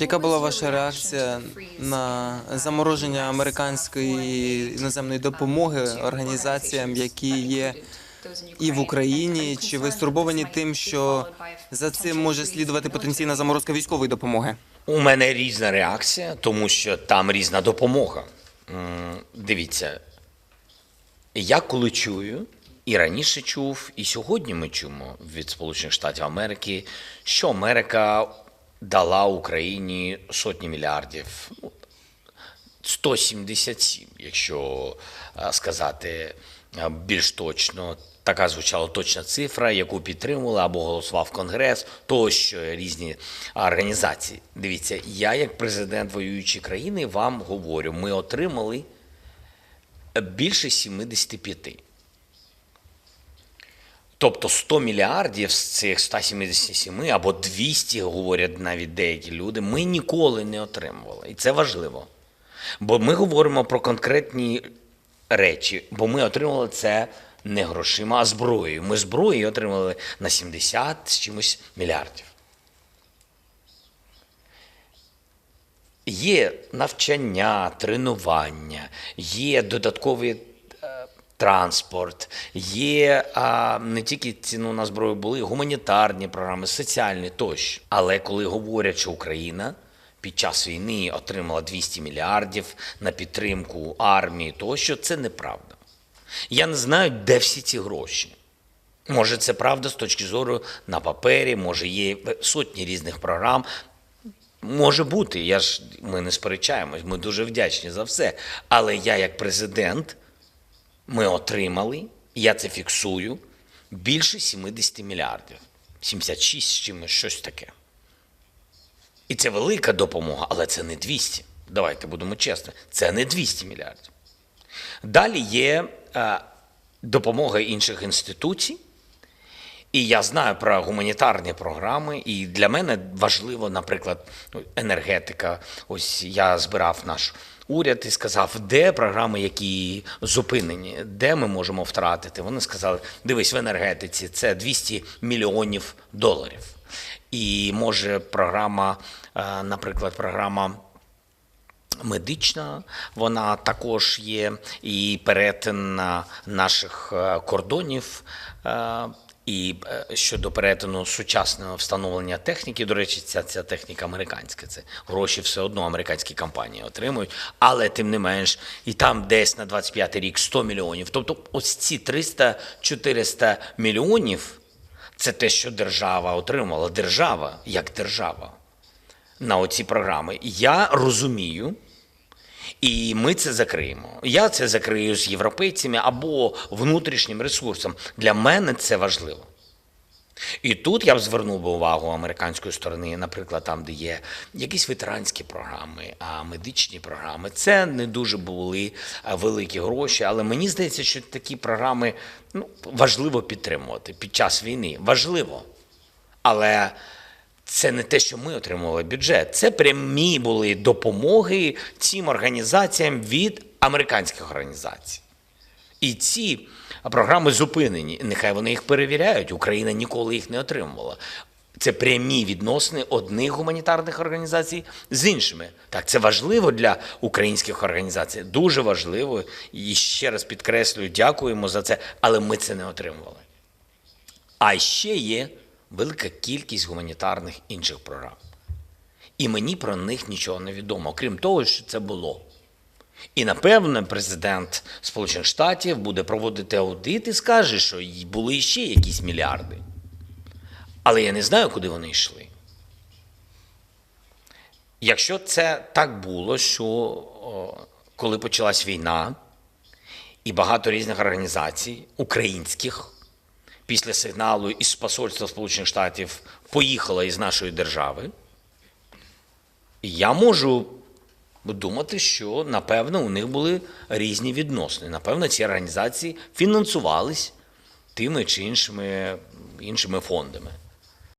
Яка була ваша реакція на замороження американської іноземної допомоги організаціям, які є і в Україні? Чи ви стурбовані тим, що за цим може слідувати потенційна заморозка військової допомоги? У мене різна реакція, тому що там різна допомога. Дивіться, я коли чую, і раніше чув, і сьогодні ми чуємо від Сполучених Штатів Америки, що Америка дала Україні сотні мільярдів, ну, 177, якщо е, сказати е, більш точно. Така звучала точна цифра, яку підтримували або голосував Конгрес, тощо різні організації. Дивіться, я як президент воюючої країни вам говорю, ми отримали більше 75. Тобто 100 мільярдів з цих 177 або 200, говорять навіть деякі люди, ми ніколи не отримували. І це важливо. Бо ми говоримо про конкретні речі, бо ми отримали це не грошима, а зброєю. Ми зброєю отримали на 70 з чимось мільярдів. Є навчання, тренування, є додатковий е, транспорт, є а, не тільки ціну на зброю, були гуманітарні програми, соціальні тощо. Але коли говорять, що Україна під час війни отримала 200 мільярдів на підтримку армії, тощо це неправда. Я не знаю, де всі ці гроші. Може, це правда з точки зору на папері, може, є сотні різних програм. Може бути, я ж ми не сперечаємось, ми дуже вдячні за все. Але я, як президент, ми отримали, я це фіксую, більше 70 мільярдів. 76 з чимось, щось таке. І це велика допомога, але це не 200. Давайте будемо чесними, це не 200 мільярдів. Далі є е, допомога інших інституцій. І я знаю про гуманітарні програми, і для мене важливо, наприклад, ну, енергетика. Ось я збирав наш уряд і сказав, де програми, які зупинені, де ми можемо втратити. Вони сказали: дивись, в енергетиці це 200 мільйонів доларів. І може програма, е, наприклад, програма медична, вона також є і перетин наших е, кордонів. е, І е, щодо перетину сучасного встановлення техніки, до речі, ця, ця техніка американська. Це гроші все одно американські компанії отримують, але тим не менш, і там десь на 25 рік 100 мільйонів. Тобто, ось ці 300-400 мільйонів це те, що держава отримала. Держава як держава на оці програми. Я розумію, і ми це закриємо. Я це закрию з європейцями або внутрішнім ресурсом. Для мене це важливо. І тут я б звернув би увагу американської сторони, наприклад, там, де є якісь ветеранські програми, а медичні програми. Це не дуже були великі гроші, але мені здається, що такі програми ну, важливо підтримувати під час війни. Важливо. Але це не те, що ми отримували бюджет. Це прямі були допомоги цим організаціям від американських організацій. І ці програми зупинені. Нехай вони їх перевіряють. Україна ніколи їх не отримувала. Це прямі відносини одних гуманітарних організацій з іншими. Так, це важливо для українських організацій. Дуже важливо. І ще раз підкреслюю, дякуємо за це, але ми це не отримували. А ще є велика кількість гуманітарних інших програм. І мені про них нічого не відомо, крім того, що це було. І напевно, президент Сполучених Штатів буде проводити аудит і скаже, що були ще якісь мільярди. Але я не знаю, куди вони йшли. Якщо це так було, що коли почалась війна, і багато різних організацій, українських, після сигналу із посольства Сполучених Штатів поїхала із нашої держави, я можу думати, що напевно у них були різні відносини. Напевно, ці організації фінансувались тими чи іншими, іншими фондами.